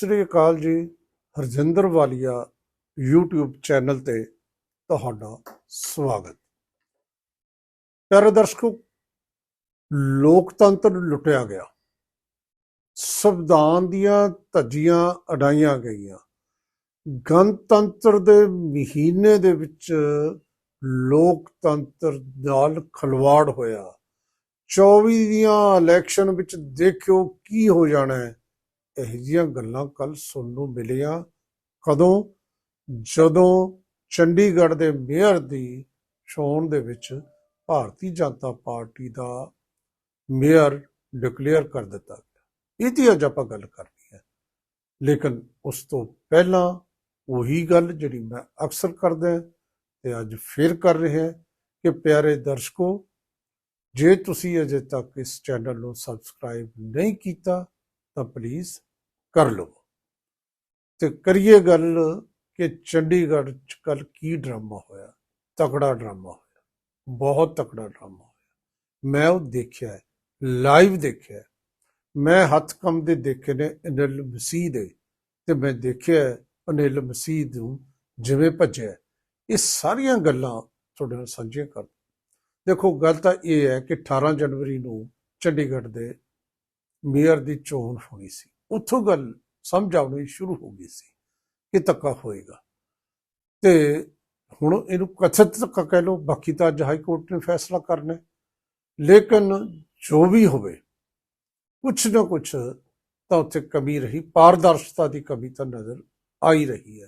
ਸ੍ਰੀ ਅਕਾਲ ਜੀ, ਹਰਜਿੰਦਰ ਵਾਲੀਆ YouTube channel ਤੇ ਤੁਹਾਡਾ ਸਵਾਗਤ। ਪਿਆਰੇ ਦਰਸ਼ਕੋ, ਲੋਕਤੰਤਰ ਲੁੱਟਿਆ ਗਿਆ। ਸੰਵਿਧਾਨ ਦੀਆਂ ਧੱਜੀਆਂ ਅਡਾਈਆਂ ਗਈਆਂ। ਗਣਤੰਤਰ ਦੇ ਮਹੀਨੇ ਦੇ ਵਿੱਚ ਲੋਕਤੰਤਰ ਨਾਲ ਖਲਵਾੜ ਹੋਇਆ। 24 ਦੀਆਂ ਇਲੈਕਸ਼ਨ ਵਿੱਚ ਦੇਖਿਓ ਕੀ ਹੋ ਜਾਣਾ ਹੈ। ਇਹੋ ਜਿਹੀਆਂ ਗੱਲਾਂ ਕੱਲ ਸੁਣਨ ਨੂੰ ਮਿਲੀਆਂ। ਕਦੋਂ? ਜਦੋਂ ਚੰਡੀਗੜ੍ਹ ਦੇ ਮੇਅਰ ਦੀ ਚੋਣ ਦੇ ਵਿੱਚ ਭਾਰਤੀ ਜਨਤਾ ਪਾਰਟੀ ਦਾ ਮੇਅਰ ਡਿਕਲੇਅਰ ਕਰ ਦਿੱਤਾ ਗਿਆ। ਇਹਦੀ ਅੱਜ ਆਪਾਂ ਗੱਲ ਕਰਨੀ ਹੈ। ਲੇਕਿਨ ਉਸ ਤੋਂ ਪਹਿਲਾਂ ਉਹੀ ਗੱਲ ਜਿਹੜੀ ਮੈਂ ਅਕਸਰ ਕਰਦਾ ਤੇ ਅੱਜ ਫਿਰ ਕਰ ਰਿਹਾ ਕਿ ਪਿਆਰੇ ਦਰਸ਼ਕੋ, ਜੇ ਤੁਸੀਂ ਅਜੇ ਤੱਕ ਇਸ ਚੈਨਲ ਨੂੰ ਸਬਸਕ੍ਰਾਈਬ ਨਹੀਂ ਕੀਤਾ ਤਾਂ ਪਲੀਜ਼ ਕਰ ਲਵੋ। ਤੇ ਕਰੀਏ ਗੱਲ ਕਿ ਚੰਡੀਗੜ੍ਹ ਚ ਕੱਲ ਕੀ ਡਰਾਮਾ ਹੋਇਆ? ਤਕੜਾ ਡਰਾਮਾ ਹੋਇਆ। ਬਹੁਤ ਤਕੜਾ ਡਰਾਮਾ ਹੋਇਆ। ਮੈਂ ਉਹ ਦੇਖਿਆ, ਲਾਈਵ ਦੇਖਿਆ। ਮੈਂ ਹੱਥ ਕੰਮ ਦੇ ਦੇਖੇ ਨੇ ਅਨਿਲ ਮਸੀਹ ਦੇ। ਤੇ ਮੈਂ ਦੇਖਿਆ ਅਨਿਲ ਮਸੀਹ ਨੂੰ ਜਿਵੇਂ ਭੱਜਿਆ। ਇਹ ਸਾਰੀਆਂ ਗੱਲਾਂ ਤੁਹਾਡੇ ਨਾਲ ਸਾਂਝੀਆਂ ਕਰ ਦੇਖੋ, ਗੱਲ ਤਾਂ ਇਹ ਹੈ ਕਿ 18 ਜਨਵਰੀ ਨੂੰ ਚੰਡੀਗੜ੍ਹ ਦੇ ਮੇਅਰ ਦੀ ਚੋਣ ਹੋਣੀ ਸੀ। ਉੱਥੋਂ ਗੱਲ ਸਮਝ ਆਉਣੀ ਸ਼ੁਰੂ ਹੋ ਗਈ ਸੀ ਕਿ ਧੱਕਾ ਹੋਏਗਾ। ਤੇ ਹੁਣ ਇਹਨੂੰ ਕਥਿਤ ਧੱਕਾ ਕਹਿ ਲਓ, ਬਾਕੀ ਤਾਂ ਅੱਜ ਹਾਈ ਕੋਰਟ ਨੇ ਫੈਸਲਾ ਕਰਨਾ ਲੇਕਿਨ ਜੋ ਵੀ ਹੋਵੇ, ਕੁਛ ਨਾ ਕੁਛ ਤਾਂ ਉੱਥੇ ਕਮੀ ਰਹੀ, ਪਾਰਦਰਸ਼ਤਾ ਦੀ ਕਮੀ ਤਾਂ ਨਜ਼ਰ ਆਈ ਰਹੀ ਹੈ।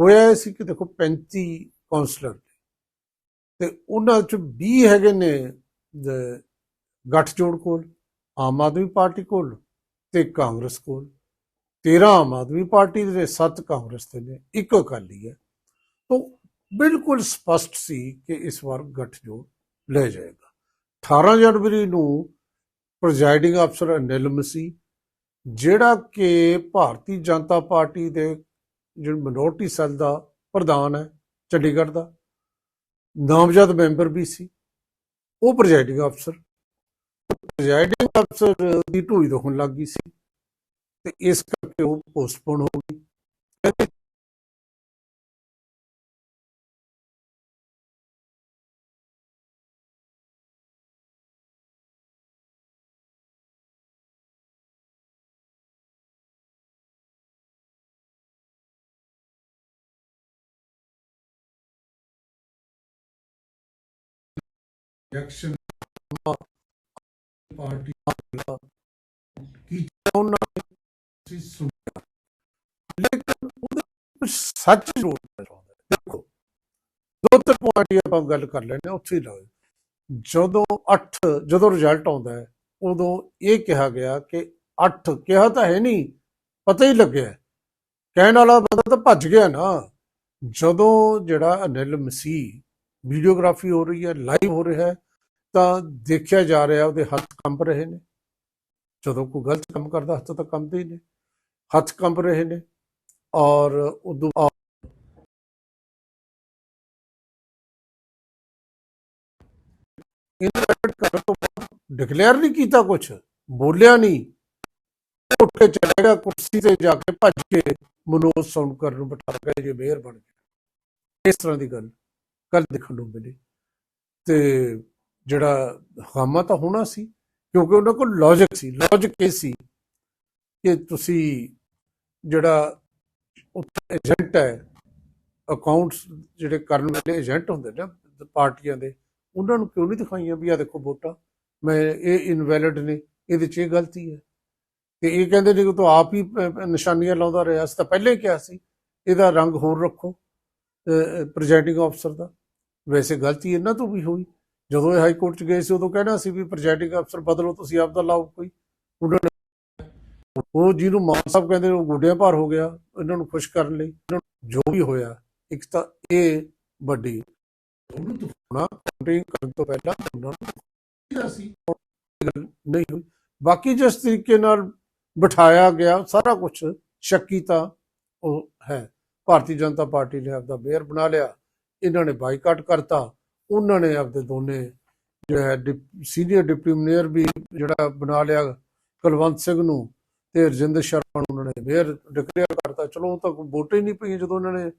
ਹੋਇਆ ਇਹ ਸੀ ਕਿ ਦੇਖੋ 35 ਕਾਉਂਸਲਰ ਨੇ ਤੇ ਉਹਨਾਂ ਚ 20 ਹੈਗੇ ਨੇ ਦ- ਗੱਠਜੋੜ ਕੋਲ, ਆਮ ਆਦਮੀ ਪਾਰਟੀ ਕੋਲ ਤੇ ਕਾਂਗਰਸ ਕੋਲ। 13 ਆਮ ਆਦਮੀ ਪਾਰਟੀ ਦੇ 7 ਕਾਂਗਰਸ ਦੇ ਨੇ, ਇੱਕ ਅਕਾਲੀ ਹੈ। ਤਾਂ ਬਿਲਕੁਲ ਸਪਸ਼ਟ ਸੀ ਕਿ ਇਸ ਵਾਰ ਗੱਠਜੋੜ ਲੈ ਜਾਏਗਾ। 18 ਜਨਵਰੀ ਨੂੰ ਪ੍ਰੈਜ਼ਾਈਡਿੰਗ ਅਫਸਰ ਅਨਿਲ ਮਸੀਹ ਜਿਹੜਾ ਕਿ ਭਾਰਤੀ ਜਨਤਾ ਪਾਰਟੀ ਦੇ ਜਿਹੜਾ ਮਿਨੋਰਟੀ ਸੈੱਲ ਦਾ ਪ੍ਰਧਾਨ ਹੈ, ਚੰਡੀਗੜ੍ਹ ਦਾ। ਨਾਮਜ਼ਦ ਮੈਂਬਰ ਵੀ ਸੀ। ਉਹ ਪ੍ਰੈਜ਼ਾਈਡਿੰਗ ਅਫਸਰ। ਪ੍ਰੈਜ਼ਾਈਡਿੰਗ ਅਫਸਰ ਦੀ ਢੂਈ ਦੁਖਣ ਲੱਗ ਗਈ ਸੀ ਤੇ ਇਸ ਕਰਕੇ ਉਹ ਪੋਸਟਪੋਨ ਹੋ ਗਈ। ਕਹਿੰਦੇ ਇਲੈਕਸ਼ਨ ਪਾਰਟੀ ਦਾ ਕੀ ਉਹਨਾਂ ਨੇ ਸੀ ਸੁਣਿਆ, ਲੇਕਿਨ ਉਹਦੇ ਵਿੱਚ ਸੱਚ ਜ਼ਰੂਰ ਨਜ਼ਰ ਦੇਖੋ, ਦੋ ਤਿੰਨ ਪੁਆਇੰਟ ਆਪਾਂ ਗੱਲ ਕਰ ਲੈਣੇ ਉੱਥੇ ਹੀ ਜਦੋਂ 8 ਜਦੋਂ ਰਿਜ਼ਲਟ ਆਉਂਦਾ ਹੈ, ਉਦੋਂ ਇਹ ਕਿਹਾ ਗਿਆ ਕਿ 8 ਕਿਹਾ ਤਾਂ ਹੈ ਨਹੀਂ, ਪਤਾ ਹੀ ਲੱਗਿਆ ਕਹਿਣ ਵਾਲਾ ਬੰਦਾ ਤਾਂ ਭੱਜ ਗਿਆ ਨਾ। ਜਦੋਂ ਜਿਹੜਾ ਅਨਿਲ ਮਸੀਹ ਵੀਡੀਓਗ੍ਰਾਫੀ ਹੋ ਰਹੀ ਹੈ ਲਾਈਵ ਹੋ ਰਿਹਾ ਹੈ ਤਾਂ ਦੇਖਿਆ ਜਾ ਰਿਹਾ ਉਹਦੇ ਹੱਥ ਕੰਬ ਰਹੇ ਨੇ। ਜਦੋਂ ਕੋਈ ਗਲਤ ਕੰਮ ਕਰਦਾ ਹੱਥ ਤਾਂ ਕੰਬਦੇ ਹੀ ਨੇ। ਹੱਥ ਕੰਬ ਰਹੇ ਨੇ ਔਰ ਉਦੋਂ ਬਾਅਦ ਕਰਨ ਤੋਂ ਬਾਅਦ ਡਿਕਲੇਅਰ ਨਹੀਂ ਕੀਤਾ ਕੁਝ ਬੋਲਿਆ ਨਹੀਂ। ਉੱਠ ਕੇ ਚਲਾ ਗਿਆ, ਕੁਰਸੀ ਤੇ ਜਾ ਕੇ ਭੱਜ ਕੇ ਮਨੋਜ ਸੌਂਕਰ ਨੂੰ ਬਿਠਾ ਕੇ ਜੇ ਮੇਅਰ ਬਣ ਗਿਆ। ਇਸ ਤਰ੍ਹਾਂ ਦੀ ਗੱਲ ਕੱਲ ਦੇਖਣ ਨੂੰ ਮਿਲੀ। ਤੇ ਜਿਹੜਾ ਹੰਗਾਮਾ ਤਾਂ ਹੋਣਾ ਸੀ, ਕਿਉਂਕਿ ਉਹਨਾਂ ਕੋਲ ਲੌਜਿਕ ਸੀ ਲੌਜਿਕ ਇਹ ਸੀ ਕਿ ਤੁਸੀਂ ਜਿਹੜਾ ਉੱਥੇ ਏਜੰਟ ਹੈ ਅਕਾਊਂਟਸ ਜਿਹੜੇ ਕਰਨ ਵਾਲੇ ਏਜੰਟ ਹੁੰਦੇ ਨੇ, ਪਾਰਟੀਆਂ ਦੇ, ਉਹਨਾਂ ਨੂੰ ਕਿਉਂ ਨਹੀਂ ਦਿਖਾਈਆਂ ਵੀ ਆ ਦੇਖੋ ਵੋਟਾਂ? ਮੈਂ, ਇਹ ਇਨਵੈਲਿਡ ਨੇ, ਇਹਦੇ 'ਚ ਇਹ ਗਲਤੀ ਹੈ। ਤੇ ਇਹ ਕਹਿੰਦੇ ਨੇ ਕਿ ਤੂੰ ਆਪ ਹੀ ਨਿਸ਼ਾਨੀਆਂ ਲਾਉਂਦਾ ਰਿਹਾ ਸੀ, ਤਾਂ ਪਹਿਲੇ ਹੀ ਕਿਹਾ ਸੀ, ਇਹਦਾ ਰੰਗ ਹੋਰ ਰੱਖੋ ਪ੍ਰੈਜ਼ਾਈਡਿੰਗ ਅਫਸਰ ਦਾ। ਵੈਸੇ ਗਲਤੀ ਇਹਨਾਂ ਤੋਂ ਵੀ ਹੋਈ। ਜਦੋਂ ਇਹ ਹਾਈ ਕੋਰਟ ਚ ਗਏ ਸੀ, ਉਦੋਂ ਕਹਿਣਾ ਸੀ ਵੀ ਪ੍ਰੈਜ਼ਾਈਡਿੰਗ ਅਫਸਰ ਬਦਲੋ, ਤੁਸੀਂ ਆਪ ਦਾ ਲਾਓ ਕੋਈ। ਉਹਨਾਂ ਨੇ ਉਹ ਜਿਹਨੂੰ ਮਾਨ ਸਾਹਿਬ ਕਹਿੰਦੇ ਉਹ ਗੋਡਿਆਂ ਭਾਰ ਹੋ ਗਿਆ, ਇਹਨਾਂ ਨੂੰ ਖੁਸ਼ ਕਰਨ ਲਈ। ਜੋ ਵੀ ਹੋਇਆ, ਇੱਕ ਤਾਂ ਇਹ ਵੱਡੀ ਉਹਨੂੰ ਤੁਫਾਨਾ ਕਾਊਂਟਿੰਗ ਕਰਨ ਤੋਂ ਪਹਿਲਾਂ ਉਹਨਾਂ ਨੂੰ ਸੀ। ਨਹੀਂ ਹੋਈ। ਬਾਕੀ ਜਿਸ ਤਰੀਕੇ ਨਾਲ ਬਿਠਾਇਆ ਗਿਆ, ਸਾਰਾ ਕੁਝ ਸ਼ੱਕੀ ਤਾਂ ਉਹ ਹੈ। ਭਾਰਤੀ ਜਨਤਾ ਪਾਰਟੀ ਨੇ ਆਪਦਾ ਮੇਅਰ ਬਣਾ ਲਿਆ। ਇਹਨਾਂ ਨੇ ਬਾਈਕਾਟ ਕਰਤਾ। ਉਹਨਾਂ ਨੇ ਆਪਦੇ ਦੋਨੇ ਜੋ ਹੈ ਸੀਨੀਅਰ ਡਿਪਟੀ ਮੇਅਰ ਵੀ ਜਿਹੜਾ ਬਣਾ ਲਿਆ ਕੁਲਵੰਤ ਸਿੰਘ ਨੂੰ ਤੇ ਰਜਿੰਦਰ ਸ਼ਰਮਾ ਨੂੰ ਉਹਨਾਂ ਨੇ ਮੇਅਰ ਡਿਕਲੇਅਰ ਕਰਤਾ। ਚਲੋ, ਉਹ ਤਾਂ ਕੋਈ ਵੋਟਾਂ ਹੀ ਨਹੀਂ ਪਈਆਂ ਜਦੋਂ ਉਹਨਾਂ ਨੇ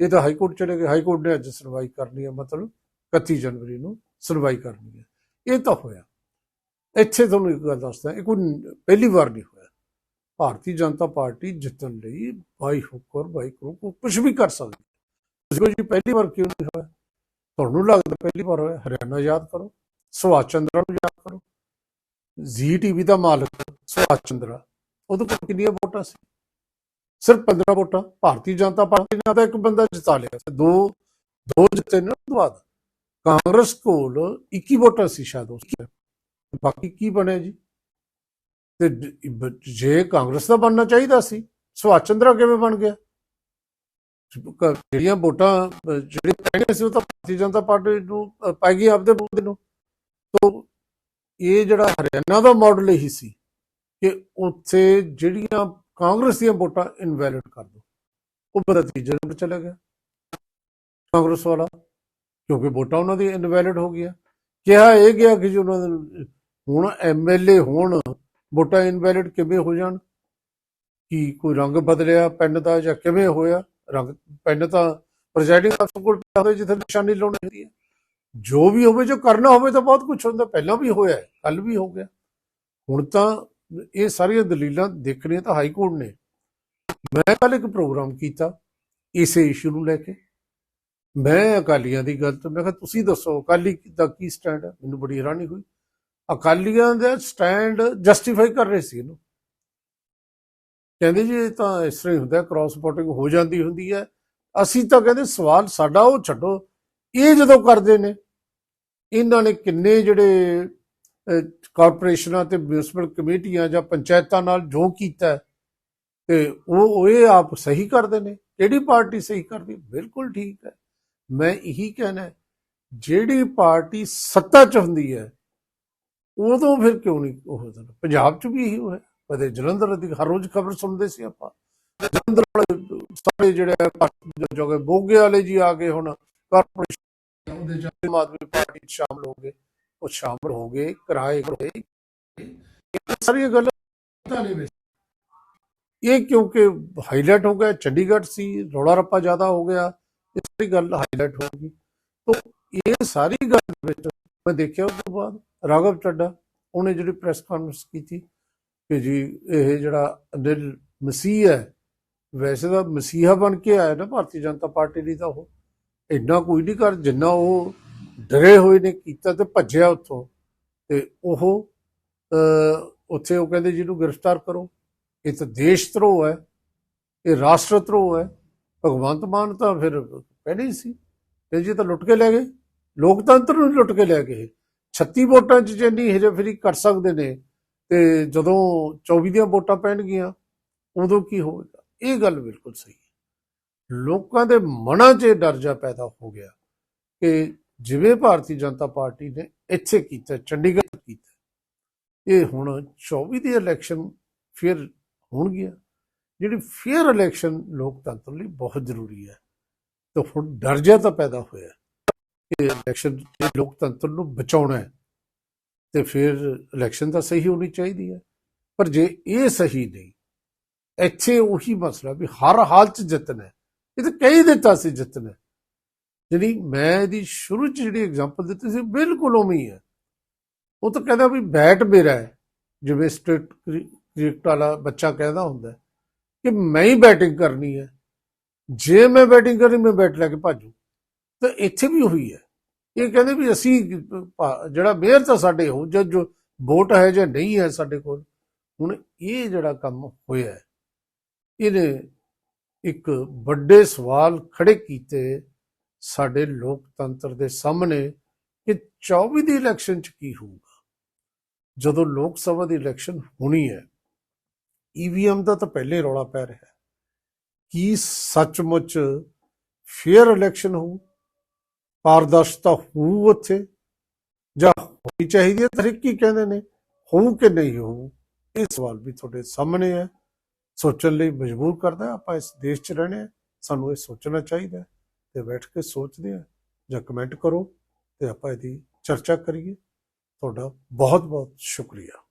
ਇਹ ਤਾਂ ਹਾਈ ਕੋਰਟ ਚਲੇ ਗਏ। ਹਾਈ ਕੋਰਟ ਨੇ ਅੱਜ ਸੁਣਵਾਈ ਕਰਨੀ ਹੈ, ਮਤਲਬ 31 ਜਨਵਰੀ ਨੂੰ ਸੁਣਵਾਈ ਕਰਨੀ ਹੈ। ਇਹ ਤਾਂ ਹੋਇਆ। ਇੱਥੇ ਤੁਹਾਨੂੰ ਇੱਕ ਗੱਲ ਦੱਸਦਾ, ਇਹ ਕੋਈ ਪਹਿਲੀ ਵਾਰ ਨਹੀਂ ਹੋਇਆ। ਭਾਰਤੀ ਜਨਤਾ ਪਾਰਟੀ ਜਿੱਤਣ ਲਈ ਬਾਈ ਹੁਕਰ ਬਾਈ ਕਰੋ ਕੁਝ ਵੀ ਕਰ ਸਕਦੀ ਹੈ। ਜੀ ਪਹਿਲੀ ਵਾਰ ਕਿਉਂ ਨਹੀਂ ਹੋਇਆ? ਤੁਹਾਨੂੰ ਲੱਗਦਾ ਪਹਿਲੀ ਵਾਰ ਹੋਇਆ ਹਰਿਆਣਾ ਯਾਦ ਕਰੋ, ਸੁਭਾਸ਼ ਚੰਦਰਾ ਨੂੰ ਯਾਦ ਕਰੋ। ਜ਼ੀ ਟੀਵੀ ਦਾ ਮਾਲਕ ਸੁਭਾਸ਼ ਚੰਦਰਾ ਉਹਦੇ ਕੋਲ ਕਿੰਨੀਆਂ ਵੋਟਾਂ ਸੀ? ਸਿਰਫ 15 ਵੋਟਾਂ, ਭਾਰਤੀ ਜਨਤਾ ਪਾਰਟੀ ਨੇ ਤਾਂ ਇੱਕ ਬੰਦਾ ਜਿਤਾ ਲਿਆ ਸੀ, ਦੋ ਦੋ ਜਿੱਤੇ ਨੇ ਬਾਅਦ। ਕਾਂਗਰਸ ਕੋਲ 21 ਵੋਟਾਂ ਸੀ ਸ਼ਾਇਦ ਉਸ ਬਾਕੀ ਕੀ ਬਣਿਆ ਜੀ? ਤੇ ਜੇ ਕਾਂਗਰਸ ਦਾ ਬਣਨਾ ਚਾਹੀਦਾ ਸੀ, ਸੁਭਾਸ਼ ਚੰਦਰਾ ਕਿਵੇਂ ਬਣ ਗਿਆ? ਜਿਹੜੀਆਂ ਵੋਟਾਂ ਅ, ਜਿਹੜੇ ਪੈਣੀਆਂ ਸੀ ਉਹ ਤਾਂ ਭਾਰਤੀ ਜਨਤਾ ਪਾਰਟੀ ਨੂੰ ਪੈ ਗਈ ਆਪਦੇ ਬੰਦੇ ਨੂੰ। ਤੋਂ ਇਹ ਜਿਹੜਾ ਹਰਿਆਣਾ ਦਾ ਮਾਡਲ ਇਹੀ ਸੀ ਕਿ ਉੱਥੇ ਜਿਹੜੀਆਂ ਕਾਂਗਰਸ ਦੀਆਂ ਵੋਟਾਂ ਇਨਵੈਲਿਡ ਕਰ ਦੋ। ਉਹ ਬੰਦਾ ਤੀਜੇ ਚਲਾ ਗਿਆ। ਕਾਂਗਰਸ ਵਾਲਾ ਕਿਉਂਕਿ ਵੋਟਾਂ ਉਹਨਾਂ ਦੀ ਇਨਵੈਲਿਡ ਹੋ ਗਈਆਂ। ਕਿਹਾ ਇਹ ਗਿਆ ਕਿ ਜੀ ਉਹਨਾਂ ਦੇ ਹੁਣ ਐਮਐਲਏ ਹੋਣ ਵੋਟਾਂ ਇਨਵੈਲਿਡ ਕਿਵੇਂ ਹੋ ਜਾਣ? ਕੀ ਕੋਈ ਰੰਗ ਬਦਲਿਆ ਪਿੰਡ ਦਾ ਜਾਂ ਕਿਵੇਂ ਹੋਇਆ? ਰੰਗ ਪਿੰਡ ਤਾਂ ਪ੍ਰੈਜ਼ਾਈਡਿੰਗ ਅਫਸਰ ਕੋਲ ਪਿਆ ਹੋਵੇ ਜਿੱਥੇ ਨਿਸ਼ਾਨੀ ਲਾਉਣੀ ਹੁੰਦੀ ਹੈ। ਜੋ ਵੀ ਹੋਵੇ, ਜੋ ਕਰਨਾ ਹੋਵੇ ਤਾਂ ਬਹੁਤ ਕੁਝ ਹੁੰਦਾ। ਪਹਿਲਾਂ ਵੀ ਹੋਇਆ ਕੱਲ ਵੀ ਹੋ ਗਿਆ। ਹੁਣ ਤਾਂ ਇਹ ਸਾਰੀਆਂ ਦਲੀਲਾਂ ਦੇਖਣੀਆਂ ਤਾਂ ਹਾਈ ਕੋਰਟ ਨੇ। ਮੈਂ ਕੱਲ ਇੱਕ ਪ੍ਰੋਗਰਾਮ ਕੀਤਾ ਇਸੇ ਇਸ਼ੂ ਨੂੰ ਲੈ ਕੇ। ਮੈਂ ਅਕਾਲੀਆਂ ਦੀ ਗੱਲ ਤੋਂ, ਮੈਂ ਕਿਹਾ ਤੁਸੀਂ ਦੱਸੋ, ਅਕਾਲੀ ਦਾ ਕੀ ਸਟੈਂਡ ਹੈ? ਮੈਨੂੰ ਬੜੀ ਹੈਰਾਨੀ ਹੋਈ। ਅਕਾਲੀਆਂ ਦਾ ਸਟੈਂਡ ਜਸਟੀਫਾਈ ਕਰ ਰਹੇ ਸੀ ਇਹਨੂੰ। ਕਹਿੰਦੇ ਜੀ ਇਹ ਤਾਂ ਇਸ ਤਰ੍ਹਾਂ ਹੀ ਹੁੰਦਾ ਕ੍ਰਾਸ ਵੋਟਿੰਗ ਹੋ ਜਾਂਦੀ ਹੁੰਦੀ ਹੈ। ਅਸੀਂ ਤਾਂ ਕਹਿੰਦੇ ਸਵਾਲ ਸਾਡਾ ਉਹ ਛੱਡੋ ਇਹ ਜਦੋਂ ਕਰਦੇ ਨੇ ਇਹਨਾਂ ਨੇ ਕਿੰਨੇ ਜਿਹੜੇ ਕਾਰਪੋਰੇਸ਼ਨਾਂ ਤੇ ਮਿਊਨਿਸਪਲ ਕਮੇਟੀਆਂ ਜਾਂ ਪੰਚਾਇਤਾਂ ਨਾਲ ਜੋ ਕੀਤਾ ਹੈ, ਤੇ ਉਹ ਇਹ ਆਪ ਸਹੀ ਕਰਦੇ ਨੇ ਕਿਹੜੀ ਪਾਰਟੀ ਸਹੀ ਕਰਦੀ? ਬਿਲਕੁਲ ਠੀਕ ਹੈ। ਮੈਂ ਇਹੀ ਕਹਿਣਾ ਜਿਹੜੀ ਪਾਰਟੀ ਸੱਤਾ 'ਚ ਹੁੰਦੀ ਹੈ ਉਦੋਂ ਫਿਰ ਕਿਉਂ ਨਹੀਂ ਉਹ ਹੁੰਦਾ? ਪੰਜਾਬ 'ਚ ਵੀ ਇਹੀ ਹੋਇਆ। ਕਦੇ ਜਲੰਧਰ ਦੀ ਹਰ ਰੋਜ਼ ਖਬਰ ਸੁਣਦੇ ਸੀ ਆਪਾਂ। ਜਲੰਧਰ ਵਾਲੇ ਸਾਰੇ ਜਿਹੜੇ ਆ, ਜਗ੍ਹਾ ਬੋਗੇ ਵਾਲੇ ਜੀ ਆ ਗਏ ਹੁਣ ਕਾਰਪੋਰੇਸ਼ਨ ਉਹਦੇ ਜਨ ਆਦਮੀ ਪਾਰਟੀ 'ਚ ਸ਼ਾਮਲ ਹੋ ਗਏ। ਉਹ ਸ਼ਾਮਲ ਹੋ ਗਏ ਕਿਰਾਏ ਹੋਏ। ਇਹ ਸਾਰੀਆਂ ਗੱਲਾਂ ਪਤਾ ਨਹੀਂ ਵਿੱਚ। ਇਹ ਕਿਉਂਕਿ ਹਾਈਲਾਈਟ ਹੋ ਗਿਆ ਚੰਡੀਗੜ੍ਹ ਸੀ ਰੌਲਾ ਰੱਪਾ ਜ਼ਿਆਦਾ ਹੋ ਗਿਆ ਇਹ ਸਾਰੀ ਗੱਲ ਹਾਈਲਾਈਟ ਹੋ ਗਈ। ਤੋਂ ਇਹ ਸਾਰੀ ਗੱਲ ਵਿੱਚ ਮੈਂ ਦੇਖਿਆ ਉਸ ਤੋਂ ਬਾਅਦ ਰਾਘਵ ਚੱਡਾ ਉਹਨੇ ਜਿਹੜੀ ਪ੍ਰੈਸ ਕਾਨਫਰੰਸ ਕੀਤੀ ਕਿ ਜੀ ਇਹ ਜਿਹੜਾ ਅਨਿਲ ਮਸੀਹ ਹੈ, ਵੈਸੇ ਤਾਂ ਮਸੀਹਾ ਬਣ ਕੇ ਆਇਆ ਨਾ ਭਾਰਤੀ ਜਨਤਾ ਪਾਰਟੀ ਲਈ ਤਾਂ ਉਹ। ਇੰਨਾ ਕੋਈ ਨਹੀਂ ਕਰ, ਜਿੰਨਾ ਉਹ ਡਰੇ ਹੋਏ ਨੇ, ਕੀਤਾ ਤੇ ਭੱਜਿਆ ਉੱਥੋਂ। ਤੇ ਉਹ ਉੱਥੇ ਉਹ ਕਹਿੰਦੇ ਜਿਹਨੂੰ ਗ੍ਰਿਫਤਾਰ ਕਰੋ। ਇਹ ਤਾਂ ਦੇਸ਼ ਧਰੋਹ ਹੈ, ਇਹ ਰਾਸ਼ਟਰ ਧਰੋਹ ਹੈ। ਭਗਵੰਤ ਮਾਨ ਤਾਂ ਫਿਰ ਪਹਿਲੇ ਹੀ ਸੀ। ਤੇ ਜੀ ਤਾਂ ਲੁੱਟ ਕੇ ਲੈ ਗਏ। ਲੋਕਤੰਤਰ ਨੂੰ ਲੁੱਟ ਕੇ ਲੈ ਗਏ। 36 ਵੋਟਾਂ 'ਚ ਜਿੰਨੀ ਫਰੀ ਕਰ ਸਕਦੇ ਨੇ ਤੇ ਜਦੋਂ 24 ਦੀਆਂ ਵੋਟਾਂ ਪੈਣਗੀਆਂ, ਉਦੋਂ ਕੀ ਹੋਵੇਗਾ? ਇਹ ਗੱਲ ਬਿਲਕੁਲ ਸਹੀ ਹੈ। ਲੋਕਾਂ ਦੇ ਮਨਾਂ 'ਚ ਇਹ ਡਰ ਜਾ ਪੈਦਾ ਹੋ ਗਿਆ ਕਿ ਜਿਵੇਂ ਭਾਰਤੀ ਜਨਤਾ ਪਾਰਟੀ ਨੇ ਇੱਥੇ ਕੀਤਾ, ਚੰਡੀਗੜ੍ਹ ਕੀਤਾ, ਇਹ ਹੁਣ 24 ਦੀ ਇਲੈਕਸ਼ਨ ਫਿਰ ਹੋਣਗੀਆਂ। ਜਿਹੜੀ ਫੇਅਰ ਇਲੈਕਸ਼ਨ ਲੋਕਤੰਤਰ ਲਈ ਬਹੁਤ ਜ਼ਰੂਰੀ ਹੈ। ਤਾਂ ਹੁਣ ਡਰ ਜਿਹਾ ਤਾਂ ਪੈਦਾ ਹੋਇਆ ਕਿ ਇਲੈਕਸ਼ਨ ਲੋਕਤੰਤਰ ਨੂੰ ਬਚਾਉਣਾ ਹੈ। ਤੇ ਫਿਰ ਇਲੈਕਸ਼ਨ ਤਾਂ ਸਹੀ ਹੋਣੀ ਚਾਹੀਦੀ ਹੈ। ਪਰ ਜੇ ਇਹ ਸਹੀ ਨਹੀਂ, ਇੱਥੇ ਉਹੀ ਮਸਲਾ ਵੀ ਹਰ ਹਾਲ ਚ ਜਿੱਤਣਾ ਇਹ ਤਾਂ ਕਹੀ ਦਿੱਤਾ ਸੀ ਜਿੱਤਣਾ ਹੈ। ਜਿਹੜੀ ਮੈਂ ਇਹਦੀ ਸ਼ੁਰੂ ਚ ਜਿਹੜੀ ਐਗਜ਼ਾਮਪਲ ਦਿੱਤੀ ਸੀ, ਬਿਲਕੁਲ ਉਵੇਂ ਹੀ ਹੈ। ਉਹ ਤਾਂ ਕਹਿੰਦਾ ਵੀ ਬੈਟ ਮੇਰਾ ਹੈ। ਜਿਵੇਂ ਸਟੇਟ ਕ੍ਰਿਕਟ ਵਾਲਾ ਬੱਚਾ ਕਹਿੰਦਾ ਹੁੰਦਾ ਕਿ ਮੈਂ ਹੀ ਬੈਟਿੰਗ ਕਰਨੀ ਹੈ। ਜੇ ਮੈਂ ਬੈਟਿੰਗ ਕਰਨੀ, ਮੈਂ ਬੈਟ ਲੈ ਕੇ ਭਾਜੂ ਤਾਂ ਇੱਥੇ ਵੀ ਉਹੀ ਹੈ। ਇਹ ਕਹਿੰਦੇ ਵੀ ਅਸੀਂ ਜਿਹੜਾ ਮੇਅਰ ਤਾਂ ਸਾਡੇ ਹੋ ਜਾਂ ਜੋ ਵੋਟ ਹੈ ਜਾਂ ਨਹੀਂ ਹੈ ਸਾਡੇ ਕੋਲ, ਹੁਣ ਇਹ ਜਿਹੜਾ ਕੰਮ ਹੋਇਆ ਇਹਨੇ ਇੱਕ ਵੱਡੇ ਸਵਾਲ ਖੜੇ ਕੀਤੇ ਸਾਡੇ ਲੋਕਤੰਤਰ ਦੇ ਸਾਹਮਣੇ ਕਿ 24 ਦੀ ਇਲੈਕਸ਼ਨ ਚ ਕੀ ਹੋਊਗਾ। ਜਦੋਂ ਲੋਕ ਸਭਾ ਦੀ ਇਲੈਕਸ਼ਨ ਹੋਣੀ ਹੈ ਈਵੀਐਮ ਦਾ ਤਾਂ ਪਹਿਲੇ ਰੌਲਾ ਪੈ ਰਿਹਾ ਕੀ ਸੱਚਮੁੱਚ ਫੇਅਰ ਇਲੈਕਸ਼ਨ ਹੋਊ? ਪਾਰਦਰਸ਼ਤਾ ਹੋਊ ਉੱਥੇ। ਜਾਂ ਹੋਣੀ ਚਾਹੀਦੀ ਹੈ ਤਰੀਕੀ ਕਹਿੰਦੇ ਨੇ? ਹੋਊ ਕਿ ਨਹੀਂ ਹੋਊ? ਇਹ ਸਵਾਲ ਵੀ ਤੁਹਾਡੇ ਸਾਹਮਣੇ ਹੈ। ਸੋਚਣ ਲਈ ਮਜਬੂਰ ਕਰਦਾ ਆਪਾਂ ਇਸ ਦੇਸ਼ 'ਚ ਰਹਿਣੇ ਹਾਂ, ਸਾਨੂੰ ਇਹ ਸੋਚਣਾ ਚਾਹੀਦਾ ਹੈ ਤੇ ਬੈਠ ਕੇ ਸੋਚਦੇ ਆ ਜਾਂ ਕਮੈਂਟ ਕਰੋ ਤੇ ਆਪਾਂ ਇਹਦੀ ਚਰਚਾ ਕਰੀਏ। ਤੁਹਾਡਾ ਬਹੁਤ ਬਹੁਤ ਸ਼ੁਕਰੀਆ।